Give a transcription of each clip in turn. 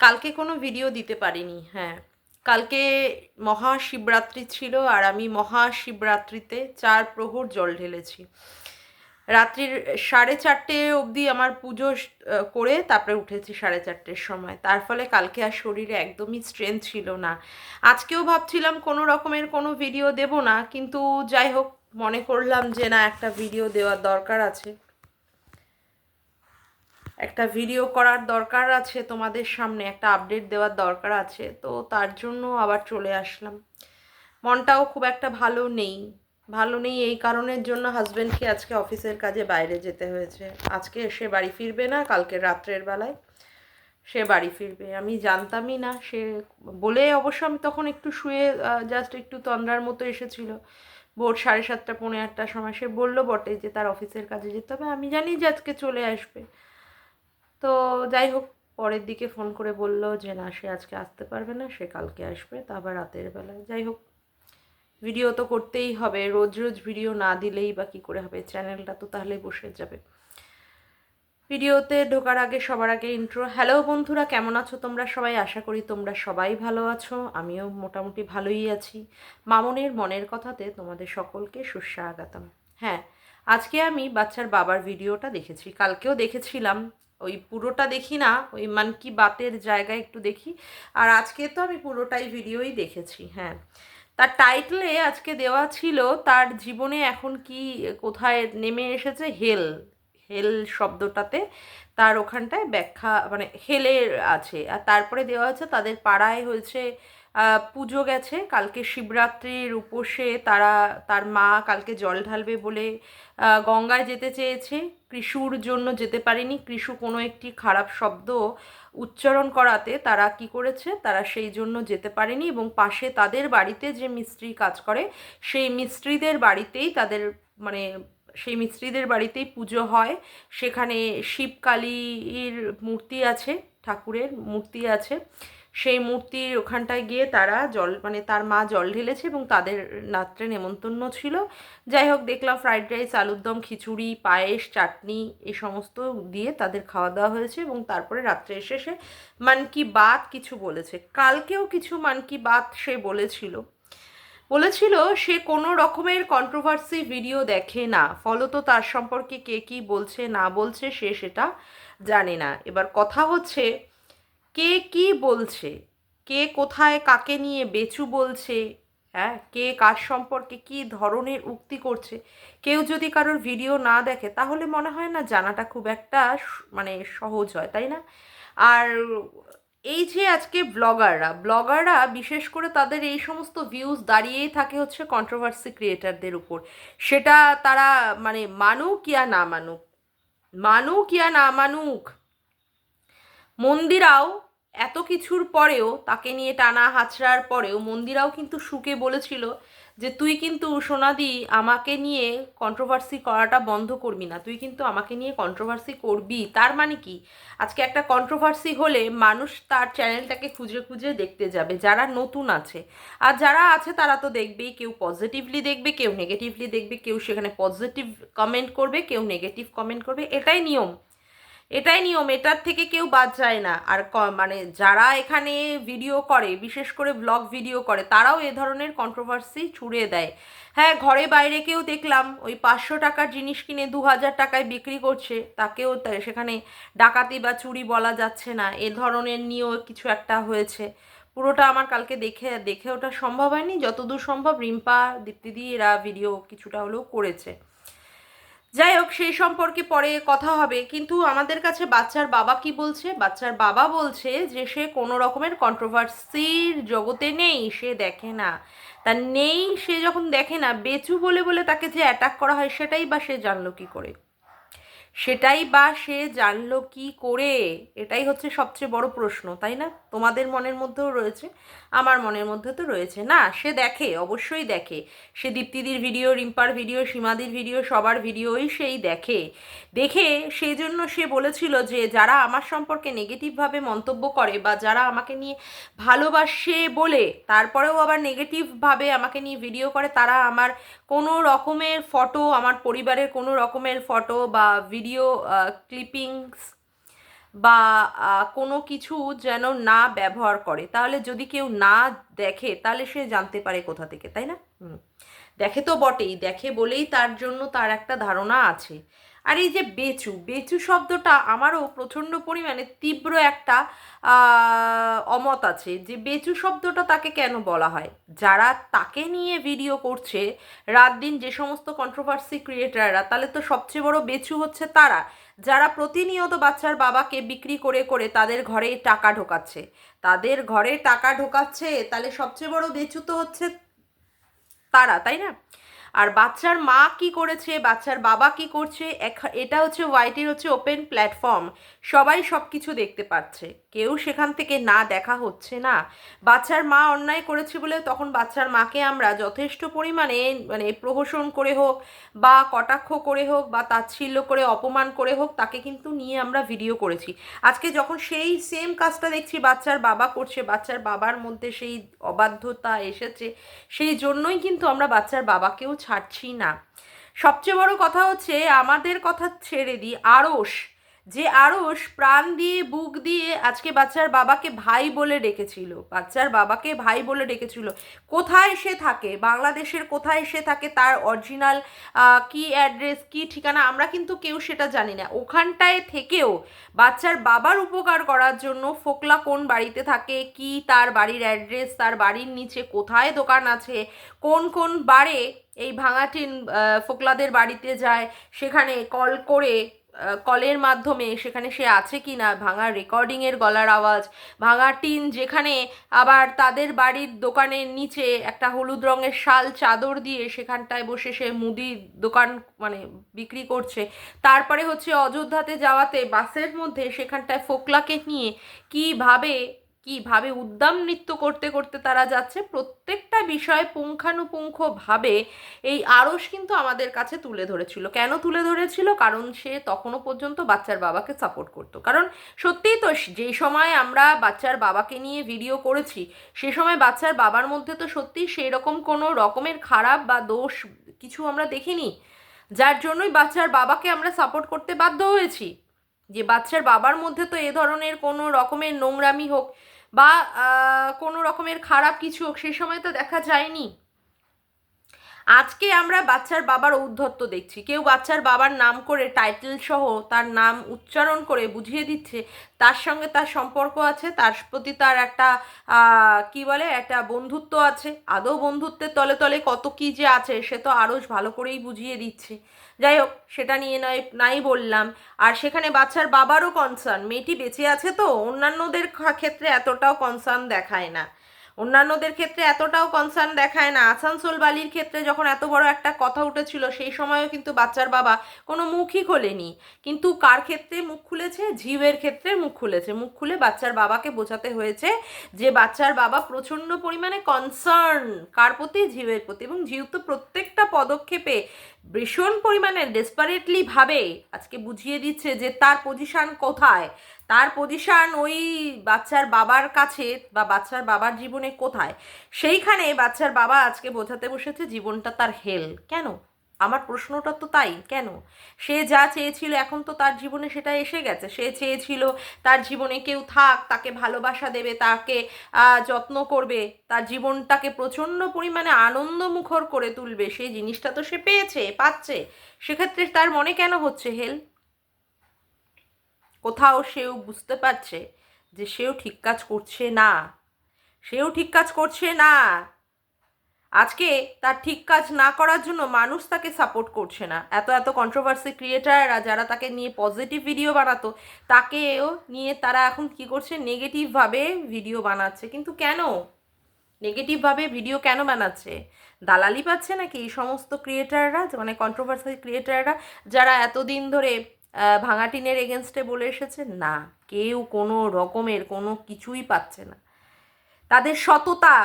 কালকে কোনো ভিডিও দিতে পারিনি হ্যাঁ। কালকে মহাশিবরাত্রি ছিল আর আমি মহাশিবরাত্রিতে চার প্রহর জল ঢেলেছি। রাত্রির সাড়ে চারটে অবধি আমার পুজো করে তারপরে উঠেছি সাড়ে চারটের সময়। তার ফলে কালকে আর শরীরে একদমই স্ট্রেংথ ছিল না। আজকেও ভাবছিলাম কোনো রকমের কোনো ভিডিও দেব না, কিন্তু যাই হোক, মনে করলাম যে না, একটা ভিডিও দেওয়ার দরকার আছে। একটা ভিডিও করার দরকার আছে তোমাদের সামনে, একটা আপডেট দেওয়ার দরকার আছে, তো তার জন্য আবার চলে আসলাম। মনটাও খুব একটা ভালো নেই ভালো নেই এই কারণের জন্য হাজবেন্ডকে আজকে অফিসের কাজে বাইরে যেতে হয়েছে। আজকে সে বাড়ি ফিরবে না, কালকে রাত্রের বেলায় সে বাড়ি ফিরবে। আমি জানতামই না, সে বলে অবশ্য আমি তখন একটু শুয়ে জাস্ট একটু তন্দ্রার মতো এসেছিল। ভোর সাড়ে সাতটা, পৌনে আটটার সময় সে বলল বটে যে তার অফিসের কাজে যেতে হবে। আমি জানি যে আজকে চলে আসবে। তো যাই হোক, পরের দিকে ফোন করে বলল যে, না, সে আজকে আসতে পারবে না, সে কালকে আসবে। তা আবার রাতের বেলায়। যাই হোক ভিডিও তো করতেই হবে। রোজ রোজ ভিডিও না দিলেই বা কী করে হবে? চ্যানেলটা তো তাহলে বসে যাবে। ভিডিওতে ঢোকার আগে, সবার আগে ইন্ট্রো হ্যালো বন্ধুরা, কেমন আছো তোমরা সবাই? আশা করি তোমরা সবাই ভালো আছো। আমিও মোটামুটি ভালোই আছি। মামনের মনের কথাতে তোমাদের সকলকে সুস্বাগতম। হ্যাঁ আজকে আমি বাচ্চার বাবার ভিডিওটা দেখেছি। কালকেও দেখেছিলাম। ওই পুরোটা দেখি না, ওই মান কি বাতের জায়গায় একটু দেখি। আর আজকে তো আমি পুরোটাই ভিডিওই দেখেছি হ্যাঁ। তার টাইটেলে আজকে দেওয়া ছিল, তার জীবনে এখন কি, কোথায় নেমে এসেছে? হেল হেল শব্দটাতে তার ওখানটায় ব্যাখ্যা মানে হেলের আছে। আর তারপরে দেওয়া আছে তাদের পাড়ায় হয়েছে পুজো গেছে, কালকে শিবরাত্রির উপসে তারা, তার মা কালকে জল ঢালবে বলে গঙ্গায় যেতে চেয়েছে। কৃষুর জন্য যেতে পারেনি। কৃষু কোনো একটি খারাপ শব্দ উচ্চারণ করাতে তারা কি করেছে? তারা সেই জন্য যেতে পারেনি এবং পাশে তাদের বাড়িতে যে মিস্ত্রি কাজ করে, সেই মিস্ত্রিদের বাড়িতেই তাদের মানে সেই মিস্ত্রিদের বাড়িতেই পুজো হয়। সেখানে শিবকালীর মূর্তি আছে, ঠাকুরের মূর্তি আছে। সেই মূর্তির ওখানটায় গিয়ে তারা জল মানে তার মা জল ঢেলেছে এবং তাদের রাত্রে নেমন্তন্ন ছিল। যাই হোক, দেখলাম ফ্রাইড রাইস, আলুর দম, খিচুড়ি, পায়েস, চাটনি এই সমস্ত দিয়ে তাদের খাওয়া দাওয়া হয়েছে এবং তারপরে রাত্রে এসে সে মান কি বাত কিছু বলেছে। কালকেও কিছু মান কি বাত সে বলেছিল। বলেছিল, সে কোনো রকমের কন্ট্রোভার্সি ভিডিও দেখে না। ফলত তার সম্পর্কে কে কি বলছে, না বলছে সে সেটা জানে না। এবার কথা হচ্ছে কে কি বলছে? কে কোথায় কাকে নিয়ে বেচু বলছে? হ্যাঁ কে কার সম্পর্কে কি ধরনের উক্তি করছে? কেউ যদি কারোর ভিডিও না দেখে, তাহলে মনে হয় না জানাটা খুব একটা মানে সহজ হয়, তাই না? আর এই যে আজকে ব্লগাররা ব্লগাররা বিশেষ করে তাদের এই সমস্ত ভিউজ দাঁড়িয়েই থাকে হচ্ছে কন্ট্রোভার্সি ক্রিয়েটারদের উপর। সেটা তারা মানে মানুক ইয়া না মানুক মানুক ইয়া না মানুক, মন্দিরাও এত কিছুর পরেও তাকে নিয়ে টানা হাঁচড়ার পরেও মন্দিরাও কিন্তু সুকে বলেছিল যে, তুই কিন্তু সোনাদি, আমাকে নিয়ে কন্ট্রোভার্সি করাটা বন্ধ করবি না। তুই কিন্তু আমাকে নিয়ে কন্ট্রোভার্সি করবি। তার মানে কি? আজকে একটা কন্ট্রোভার্সি হলে মানুষ তার চ্যানেলটাকে খুঁজে খুঁজে দেখতে যাবে, যারা নতুন আছে। আর যারা আছে, তারা তো দেখবেই কেউ পজিটিভলি দেখবে, কেউ নেগেটিভলি দেখবে, কেউ সেখানে পজিটিভ কমেন্ট করবে, কেউ নেগেটিভ কমেন্ট করবে। এটাই নিয়ম। এটাই নিয়ম, এটার থেকে কেউ বাদ যায় না। আর মানে যারা এখানে ভিডিও করে, বিশেষ করে ব্লগ ভিডিও করে, তারাও এ ধরনের কন্ট্রোভার্সি ছুড়ে দেয়। হ্যাঁ ঘরে বাইরে কেউ দেখলাম, ওই পাঁচশো টাকার জিনিস কিনে দু হাজার টাকায় বিক্রি করছে, তাকেও সেখানে ডাকাতি বা চুরি বলা যাচ্ছে না, এ ধরনের নিয়েও কিছু একটা হয়েছে। পুরোটা আমার কালকে দেখে দেখে ওটা সম্ভব হয়নি। যতদূর সম্ভব রিম্পা, দীপ্তিদি এরা ভিডিও কিছুটা হলেও করেছে। যাই হোক, সেই সম্পর্কে পরে কথা হবে। কিন্তু আমাদের কাছে বাচ্চার বাবা কি বলছে? বাচ্চার বাবা বলছে যে, সে কোনো রকমের কন্ট্রোভার্সির জগতে নেই, সে দেখে না। তার নেই, সে যখন দেখে না, বেচু বলে বলে তাকে যে অ্যাটাক করা হয় সেটাই বা সে জানলো কী করে? সেটাই বা সে জানলো কি করে? এটাই হচ্ছে সবচেয়ে বড় প্রশ্ন, তাই না? তোমাদের মনের মধ্যেও রয়েছে, আমার মনের মধ্যে তো রয়েছে। না, সে দেখে, অবশ্যই দেখে। সে দীপ্তিদির ভিডিও, রিম্পার ভিডিও, সীমাদির ভিডিও, সবার ভিডিওই সেই দেখে। দেখে সেই জন্য সে বলেছিল যে, যারা আমার সম্পর্কে নেগেটিভভাবে মন্তব্য করে বা যারা আমাকে নিয়ে ভালোবাসে বলে, তারপরেও আবার নেগেটিভভাবে আমাকে নিয়ে ভিডিও করে, তারা আমার কোনো রকমের ফটো, আমার পরিবারের কোনো রকমের ফটো বা ভিডিও ক্লিপিংস বা কোনো কিছু যেন না ব্যবহার করে। তাহলে যদি কেউ না দেখে, তাহলে সে জানতে পারে কোথা থেকে, তাই না? দেখে তো বটেই, দেখে বলেই তার জন্য তার একটা ধারণা আছে। আর এই যে বেচু বেচু শব্দটা আমারও প্রচণ্ড পরিমাণে তীব্র একটা অমত আছে যে বেচু শব্দটা তাকে কেন বলা হয়? যারা তাকে নিয়ে ভিডিও করছে, রাত দিন যে সমস্ত কন্ট্রোভার্সি ক্রিয়েটাররা তাহলে তো সবচেয়ে বড় বেচু হচ্ছে তারা। যারা প্রতিনিয়ত বাচ্চার বাবাকে বিক্রি করে করে তাদের ঘরে টাকা ঢোকাচ্ছে। তাদের ঘরে টাকা ঢোকাচ্ছে, তাহলে সবচেয়ে বড় বেচু তো হচ্ছে তারা, তাই না? আর বাচ্চার মা কি করেছে, বাচ্চার বাবা কি করছে এটা হচ্ছে ওয়াইটির হচ্ছে ওপেন প্ল্যাটফর্ম সবাই সব কিছু দেখতে পাচ্ছে। কেউ সেখান থেকে না দেখা হচ্ছে না। বাচ্চার মা অন্যায় করেছে বলে তখন বাচ্চার মাকে আমরা যথেষ্ট পরিমাণে মানে প্রহসন করে হোক বা কটাক্ষ করে হোক বা তাচ্ছিল্য করে, অপমান করে হোক, তাকে কিন্তু নিয়ে আমরা ভিডিও করেছি। আজকে যখন সেই সেম কাজটা দেখছি, বাচ্চার বাবা করছে, বাচ্চার বাবার মধ্যে সেই অবাধ্যতা এসেছে, সেই জন্যই কিন্তু আমরা বাচ্চার বাবাকেও ছাড়ছি না। সবচেয়ে বড় কথা হচ্ছে আমাদের কথা ছেড়ে দিই আড়স যে আড়স প্রাণ দিয়ে, বুক দিয়ে আজকে বাচ্চার বাবাকে ভাই বলে ডেকেছিল। বাচ্চার বাবাকে ভাই বলে ডেকেছিল। কোথায় সে থাকে? বাংলাদেশের কোথায় সে থাকে? তার অরিজিনাল কি অ্যাড্রেস কি ঠিকানা? আমরা কিন্তু কেউ সেটা জানি না। ওখানটায় থেকেও বাচ্চার বাবার উপকার করার জন্য ফোকলা কোন বাড়িতে থাকে? কি তার বাড়ির অ্যাড্রেস তার বাড়ির নিচে কোথায় দোকান আছে? কোন কোন বারে এই ভাঙাটিন ফোকলাদের বাড়িতে যায়? সেখানে কল করে কলের মাধ্যমে সেখানে সে আছে কি না, ভাঙা রেকর্ডিংয়ের গলার আওয়াজ, ভাঙা টিন যেখানে আবার তাদের বাড়ির দোকানের নিচে একটা হলুদ রঙের শাল চাদর দিয়ে সেখানটায় বসে সে মুদি দোকান মানে বিক্রি করছে। তারপরে হচ্ছে অযোধ্যাতে যাওয়াতে বাসের মধ্যে সেখানটায় ফোকলাকে নিয়ে কীভাবে কীভাবে উদ্দাম নৃত্য করতে করতে তারা যাচ্ছে, প্রত্যেকটা বিষয় পুঙ্খানুপুঙ্খভাবে এই আড়স কিন্তু আমাদের কাছে তুলে ধরেছিল। কেন তুলে ধরেছিল? কারণ সে তখনও পর্যন্ত বাচ্চার বাবাকে সাপোর্ট করতো। কারণ সত্যিই তো যেই সময় আমরা বাচ্চার বাবাকে নিয়ে ভিডিও করেছি, সে সময় বাচ্চার বাবার মধ্যে তো সত্যিই সেই রকম কোনো রকমের খারাপ বা দোষ কিছু আমরা দেখিনি। যার জন্যই বাচ্চার বাবাকে আমরা সাপোর্ট করতে বাধ্য হয়েছি। যে বাচ্চার বাবার মধ্যে তো এ ধরনের কোনো রকমের নোংরামি হোক বা কোনো রকমের খারাপ কিছু সেই সময় তো দেখা যায়নি। আজকে আমরা বাচ্চার বাবার ঔদ্ধত্য দেখছি। কেউ বাচ্চার বাবার নাম করে টাইটেল সহ তার নাম উচ্চারণ করে বুঝিয়ে দিচ্ছে, তার সঙ্গে তার সম্পর্ক আছে, তার প্রতি তার একটা কি বলে, একটা বন্ধুত্ব আছে। আদৌ বন্ধুত্বের তলে তলে কত কি যে আছে, সে তো আরও ভালো করেই বুঝিয়ে দিচ্ছে। যাই হোক, সেটা নিয়ে নয়, নাই বললাম। আর সেখানে বাচ্চার বাবারও কনসার্ন মেয়েটি বেঁচে আছে তো? অন্যান্যদের ক্ষেত্রে এতটাও কনসার্ন দেখায় না। অন্যান্যদের ক্ষেত্রে এতটাও কনসার্ন দেখায় না। আসানসোল বালির ক্ষেত্রে যখন এত বড় একটা কথা উঠেছিল, সেই সময়ও কিন্তু বাচ্চার বাবা কোনো মুখই খোলেনি। কিন্তু কার ক্ষেত্রে মুখ খুলেছে? ঝিউয়ের ক্ষেত্রে মুখ খুলেছে। মুখ খুলে বাচ্চার বাবাকে বোঝাতে হয়েছে যে বাচ্চার বাবা প্রচণ্ড পরিমাণে কনসার্ন কার প্রতি? ঝিউয়ের প্রতি। এবং ঝিউ তো প্রত্যেকটা পদক্ষেপে ভীষণ পরিমাণে ডেসপারেটলি ভাবে, আজকে বুঝিয়ে দিচ্ছে যে তার পজিশন কোথায়? তার পজিশন ওই বাচ্চার বাবার কাছে বা বাচ্চার বাবার জীবনে কোথায়? সেইখানে বাচ্চার বাবা আজকে বোঝাতে বসেছে জীবনটা তার হেল। কেন? আমার প্রশ্নটা তো তাই, কেন? সে যা চেয়েছিল এখন তো তার জীবনে সেটা এসে গেছে। সে চেয়েছিল তার জীবনে কেউ থাক, তাকে ভালোবাসা দেবে, তাকে যত্ন করবে, তার জীবনটাকে প্রচণ্ড পরিমাণে আনন্দমুখর করে তুলবে। সেই জিনিসটা তো সে পেয়েছে, পাচ্ছে। সেক্ষেত্রে তার মনে কেন হচ্ছে হেল? কোথাও সেও বুঝতে পারছে যে সেও ঠিক কাজ করছে না। সেও ঠিক কাজ করছে না। আজকে তার ঠিক কাজ না করার জন্য মানুষ তাকে সাপোর্ট করছে না। এত এত কন্ট্রোভার্সি ক্রিয়েটাররা যারা তাকে নিয়ে পজিটিভ ভিডিও বানাতো, তাকেও নিয়ে তারা এখন কি করছে? নেগেটিভভাবে ভিডিও বানাচ্ছে। কিন্তু কেন? নেগেটিভভাবে ভিডিও কেন বানাচ্ছে? দালালি পাচ্ছে নাকি এই সমস্ত ক্রিয়েটাররা মানে কন্ট্রোভার্সি ক্রিয়েটাররা যারা এতদিন ধরে ভাঙা টিনের এগেনস্টে বলে এসেছে, না, কেউ কোনো রকমের কোনো কিছুই পাচ্ছে না। তাদের সততা,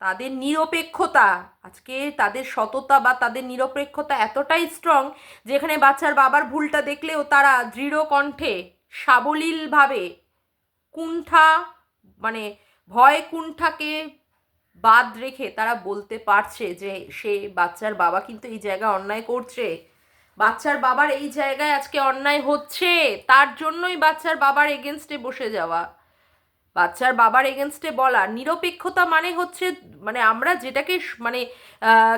তাদের নিরপেক্ষতা, আজকে তাদের সততা বা তাদের নিরপেক্ষতা এতটাই স্ট্রং যেখানে বাচ্চার বাবার ভুলটা দেখলেও তারা দৃঢ় কণ্ঠে, সাবলীলভাবে কুণ্ঠা মানে ভয় কুণ্ঠাকে বাদ রেখে তারা বলতে পারছে যে সে বাচ্চার বাবা কিন্তু এই জায়গা অন্যায় করছে। বাচ্চার বাবার এই জায়গায় আজকে অন্যায় হচ্ছে, তার জন্যই বাচ্চার বাবার এগেনস্টে বসে যাওয়া। বাচ্চার বাবার এগেনস্টে বলা, নিরপেক্ষতা মানে হচ্ছে মানে আমরা যেটাকে মানে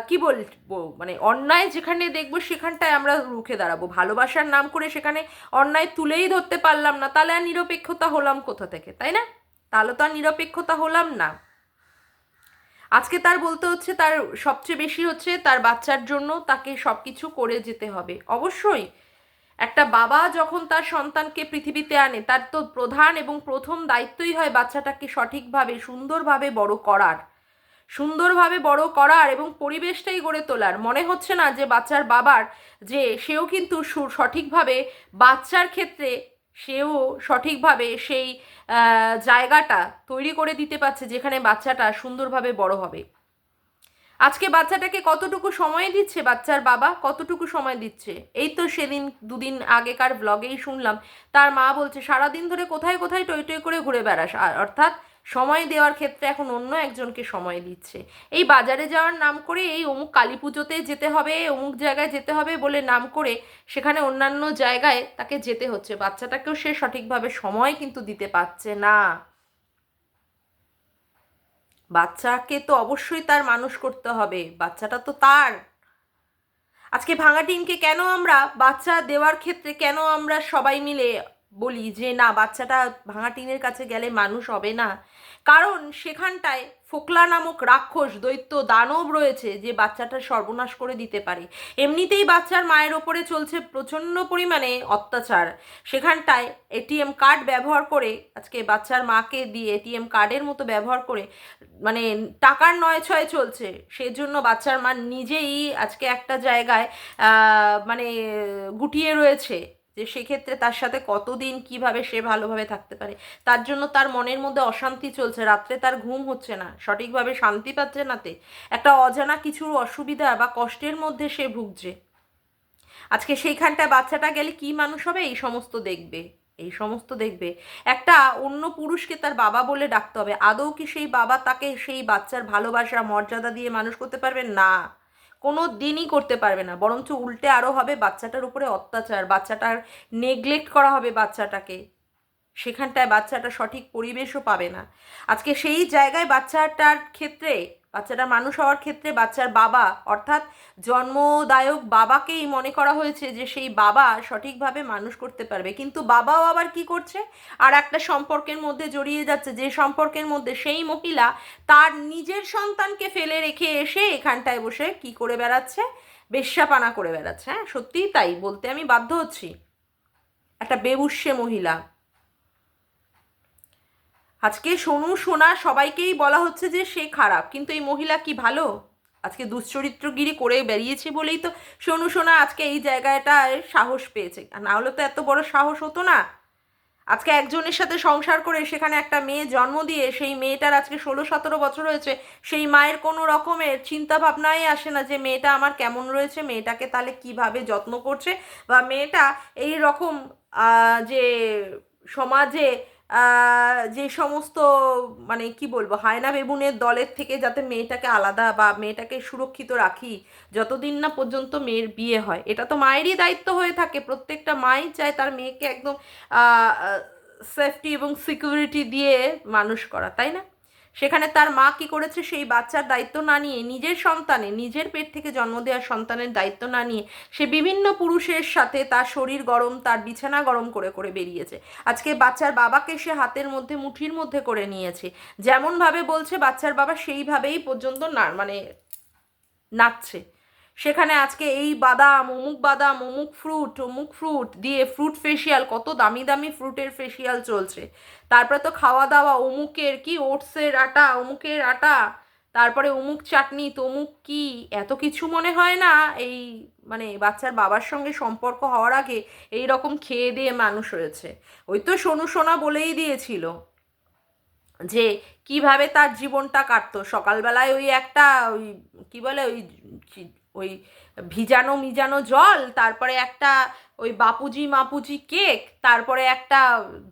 কি বলব মানে অন্যায় যেখানে দেখব সেখানটায় আমরা রুখে দাঁড়াবো। ভালোবাসার নাম করে সেখানে অন্যায় তুলেই ধরতে পারলাম না, তাহলে আর নিরপেক্ষতা হলাম কোথা থেকে, তাই না? তাহলে তো আর নিরপেক্ষতা হলাম না। আজকে তার বলতে হচ্ছে তার সবচেয়ে বেশি হচ্ছে তার বাচ্চার জন্য তাকে সব কিছু করে যেতে হবে। অবশ্যই একটা বাবা যখন তার সন্তানকে পৃথিবীতে আনে, তার তো প্রধান এবং প্রথম দায়িত্বই হয় বাচ্চাটাকে সঠিকভাবে, সুন্দরভাবে বড় করার। সুন্দরভাবে বড় করার এবং পরিবেশটাই গড়ে তোলার। মনে হচ্ছে না যে বাচ্চার বাবার, যে সেও কিন্তু সঠিকভাবে বাচ্চার ক্ষেত্রে সেও সঠিকভাবে সেই জায়গাটা তৈরি করে দিতে পারছে যেখানে বাচ্চাটা সুন্দরভাবে বড় হবে। আজকে বাচ্চাটাকে কতটুকু সময় দিচ্ছে বাচ্চার বাবা? কতটুকু সময় দিচ্ছে? এই তো সেদিন দুদিন আগেকার ব্লগেই শুনলাম। তার মা বলছে, সারাদিন ধরে কোথায় কোথায় টই টই করে ঘুরে বেড়াস? অর্থাৎ সময় দেওয়ার ক্ষেত্রে এখন অন্য একজনকে সময় দিচ্ছে। এই বাজারে যাওয়ার নাম করে এই অমুক কালী পুজোতে যেতে হবে, অমুক জায়গায় যেতে হবে বলে নাম করে সেখানে অন্যান্য জায়গায় তাকে যেতে হচ্ছে। বাচ্চাটাকেও সে সঠিকভাবে সময় কিন্তু দিতে পারছে না। বাচ্চাকে তো অবশ্যই তার মানুষ করতে হবে, বাচ্চাটা তো তার। আজকে ভাঙা টিনকে কেন আমরা বাচ্চা দেওয়ার ক্ষেত্রে কেন আমরা সবাই মিলে বলি যে, না, বাচ্চাটা ভাঙা টিনের কাছে গেলে মানুষ হবে না কারণ সেখানটায় ফোকলা নামক রাক্ষস দৈত্য দানব রয়েছে যে বাচ্চাটার সর্বনাশ করে দিতে পারে। এমনিতেই বাচ্চার মায়ের ওপরে চলছে প্রচণ্ড পরিমাণে অত্যাচার। সেখানটায় এটিএম কার্ড ব্যবহার করে আজকে বাচ্চার মাকে দিয়ে এটিএম কার্ডের মতো ব্যবহার করে মানে টাকার নয় ছয় চলছে। সেজন্য বাচ্চার মা নিজেই আজকে একটা জায়গায় মানে গুটিয়ে রয়েছে। যে সেক্ষেত্রে তার সাথে কতদিন কীভাবে সে ভালোভাবে থাকতে পারে? তার জন্য তার মনের মধ্যে অশান্তি চলছে, রাত্রে তার ঘুম হচ্ছে না, সঠিকভাবে শান্তি পাচ্ছে নাতে একটা অজানা কিছুর অসুবিধা বা কষ্টের মধ্যে সে ভুগছে। আজকে সেইখানটায় বাচ্চাটা গেলে কি মানুষ হবে? এই সমস্ত দেখবে, এই সমস্ত দেখবে। একটা অন্য পুরুষকে তার বাবা বলে ডাকতে হবে। আদৌ কি সেই বাবা তাকে সেই বাচ্চার ভালোবাসা, মর্যাদা দিয়ে মানুষ করতে পারবে? না। কোনো দিনই করতে পারবে না। বরঞ্চ উল্টে আরও হবে বাচ্চাটার উপরে অত্যাচার, বাচ্চাটার নেগলেক্ট করা হবে বাচ্চাটাকে। সেখানটায় বাচ্চাটা সঠিক পরিবেশও পাবে না। আজকে সেই জায়গায় বাচ্চাটার ক্ষেত্রে বাচ্চাটা মানুষ হওয়ার ক্ষেত্রে বাচ্চার বাবা, অর্থাৎ জন্মদায়ক বাবাকেই মনে করা হয়েছে যে সেই বাবা সঠিকভাবে মানুষ করতে পারবে। কিন্তু বাবাও আবার কি করছে? আর একটা সম্পর্কের মধ্যে জড়িয়ে যাচ্ছে, যে সম্পর্কের মধ্যে সেই মহিলা তার নিজের সন্তানকে ফেলে রেখে এসে এখানটায় বসে কি করে বেড়াচ্ছে? বেশ্যাপানা করে বেড়াচ্ছে। হ্যাঁ সত্যিই তাই বলতে আমি বাধ্য হচ্ছি। একটা বেবুষ্যে মহিলা। আজকে সোনু, সোনা সবাইকেই বলা হচ্ছে যে সে খারাপ, কিন্তু এই মহিলা কি ভালো? আজকে দুশ্চরিত্রগিরি করে বেরিয়েছে বলেই তো সোনু, সোনা আজকে এই জায়গাটায় সাহস পেয়েছে। আর না হলে তো এত বড় সাহস হতো না। আজকে একজনের সাথে সংসার করে সেখানে একটা মেয়ে জন্ম দিয়ে সেই মেয়েটার আজকে ষোলো, সতেরো বছর হয়েছে, সেই মায়ের কোনো রকমের চিন্তা ভাবনাই আসে না যে মেয়েটা আমার কেমন রয়েছে, মেয়েটাকে তাহলে কীভাবে যত্ন করছে, বা মেয়েটা এই রকম যে সমাজে যে সমস্ত মানে কি বলব, হায়না বেবুনের দলের থেকে যাতে মেয়েটাকে আলাদা বা মেয়েটাকে সুরক্ষিত রাখি, যতদিন না পর্যন্ত মেয়ের বিয়ে হয়। এটা তো মায়েরই দায়িত্ব হয়ে থাকে। প্রত্যেকটা মাই চায় তার মেয়েকে একদম সেফটি এবং সিকিউরিটি দিয়ে মানুষ করা, তাই না? সেখানে তার মা কি করেছে? সেই বাচ্চার দায়িত্ব না নিয়ে, নিজের সন্তানে নিজের পেট থেকে জন্ম দেওয়া সন্তানের দায়িত্ব না নিয়ে সে বিভিন্ন পুরুষের সাথে তার শরীর গরম, তার বিছানা গরম করে করে বেরিয়েছে। আজকে বাচ্চার বাবাকে সে হাতের মধ্যে, মুঠির মধ্যে করে নিয়েছে। যেমনভাবে বলছে, বাচ্চার বাবা সেইভাবেই পর্যন্ত না মানে নাচছে। সেখানে আজকে এই বাদাম, অমুক বাদাম, অমুক ফ্রুট অমুক ফ্রুট দিয়ে ফ্রুট ফেসিয়াল কত দামি দামি ফ্রুটের ফেসিয়াল চলছে। তারপরে তো খাওয়া দাওয়া, অমুকের কি ওটসের আটা, অমুকের আটা, তারপরে অমুক চাটনি, তমুক কি, এত কিছু মনে হয় না এই মানে বাচ্চার বাবার সঙ্গে সম্পর্ক হওয়ার আগে এই রকম খেয়ে দিয়ে মানুষ হয়েছে ওই তো সোনু সোনা বলেই দিয়েছিল যে কীভাবে তার জীবনটা কাটতো। সকালবেলায় ওই একটা ওই কী বলে ওই ওই ভিজানো মিজানো জল, তারপরে একটা ওই বাপুজি মাপুজি কেক, তারপরে একটা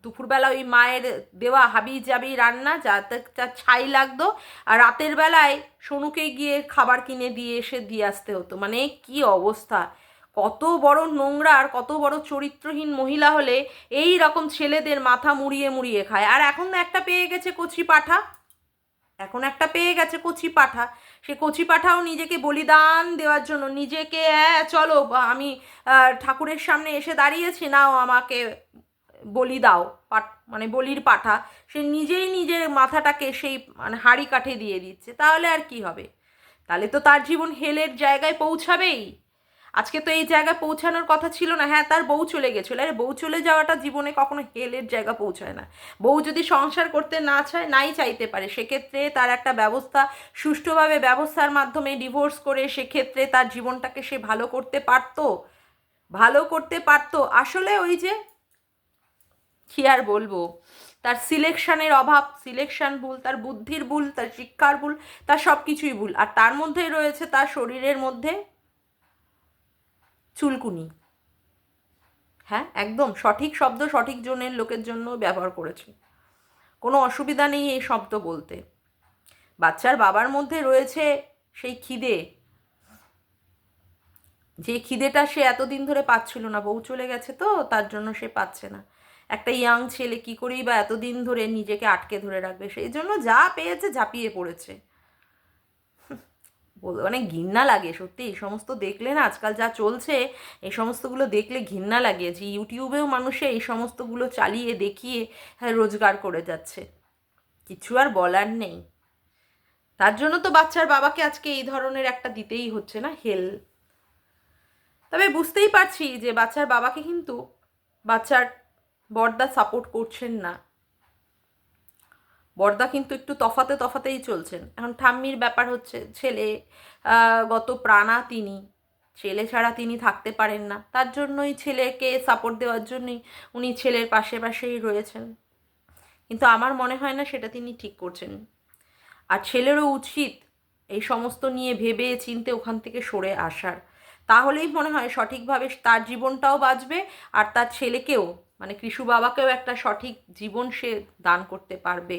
দুপুরবেলা ওই মায়ের দেওয়া হাবি জাবি রান্না যাতে যা ছাই লাগতো, আর রাতের বেলায় সোনুকে গিয়ে খাবার কিনে দিয়ে এসে দিয়ে আসতে হতো। মানে কি অবস্থা! কত বড় নোংরা আর কত বড় চরিত্রহীন মহিলা হলে এই রকম ছেলেদের মাথা মুড়িয়ে মুড়িয়ে খায়। আর এখন একটা পেয়ে গেছে কচি পাঠা। এখন একটা পেয়ে গেছে কচি পাঠা। সে কচি পাঠাও নিজেকে বলিদান দেওয়ার জন্য। নিজেকে হ্যাঁ চলো আমি ঠাকুরের সামনে এসে দাঁড়িয়েছি, নাও আমাকে বলি দাও। মানে বলির পাঠা। সে নিজেই নিজের মাথাটাকে সেই মানে হাড়ি কাঠে দিয়ে দিচ্ছে। তাহলে আর কি হবে? তাহলে তো তার জীবন হেলের জায়গায় পৌঁছাবেই। আজকে তো এই জায়গায় পৌঁছানোর কথা ছিল না। হ্যাঁ তার বউ চলে গেছিল। আরে বউ চলে যাওয়াটা জীবনে কখনো হেলের জায়গা পৌঁছায় না। বউ যদি সংসার করতে না চায়, নাই চাইতে পারে। সেক্ষেত্রে তার একটা ব্যবস্থা, সুষ্ঠুভাবে ব্যবস্থার মাধ্যমে ডিভোর্স করে সেক্ষেত্রে তার জীবনটাকে সে ভালো করতে পারতো। ভালো করতে পারতো। আসলে ওই যে, কি আর বলব? তার সিলেকশনের অভাব, সিলেকশন ভুল, তার বুদ্ধির ভুল, তার শিক্ষার ভুল, তার সব কিছুই ভুল। আর তার মধ্যেই রয়েছে তার শরীরের মধ্যে চুলকুনি। হ্যাঁ একদম সঠিক শব্দ সঠিক জনের লোকের জন্য ব্যবহার করেছে। কোনো অসুবিধা নেই এই শব্দ বলতে। বাচ্চার বাবার মধ্যে রয়েছে সেই খিদে। যে খিদেটা সে এতদিন ধরে পাচ্ছিল না, বউ চলে গেছে তো, তার জন্য সে পাচ্ছে না। একটা ইয়াং ছেলে কি করেই বা এতদিন ধরে নিজেকে আটকে ধরে রাখবে? সেই জন্য যা পেয়েছে ঝাঁপিয়ে পড়েছে। মানে ঘৃণা লাগে, সত্যি। এই সমস্ত দেখলে না, আজকাল যা চলছে, এই সমস্তগুলো দেখলে ঘৃণা লাগে যে ইউটিউবেও মানুষে এই সমস্তগুলো চালিয়ে দেখিয়ে হ্যাঁ রোজগার করে যাচ্ছে। কিছু আর বলার নেই। তার জন্য তো বাচ্চার বাবাকে আজকে এই ধরনের একটা দিতেই হচ্ছে না, হেল। তবে বুঝতেই পারছি যে বাচ্চার বাবাকে কিন্তু বাচ্চার বর্দা সাপোর্ট করছেন না। বর্দা কিন্তু একটু তফাতে তফাতেই চলছেন। এখন ঠাম্মির ব্যাপার হচ্ছে, ছেলে গত প্রাণা তিনি, ছেলে ছাড়া তিনি থাকতে পারেন না। তার জন্যই ছেলেকে সাপোর্ট দেওয়ার জন্যই উনি ছেলের পাশে পাশেই রয়েছেন। কিন্তু আমার মনে হয় না সেটা তিনি ঠিক করছেন। আর ছেলেরও উচিত এই সমস্ত নিয়ে ভেবে চিনতে ওখান থেকে সরে আসার। তাহলেই মনে হয় সঠিকভাবে তার জীবনটাও বাঁচবে আর তার ছেলেকেও মানে কৃষু বাবাকেও একটা সঠিক জীবন সে দান করতে পারবে।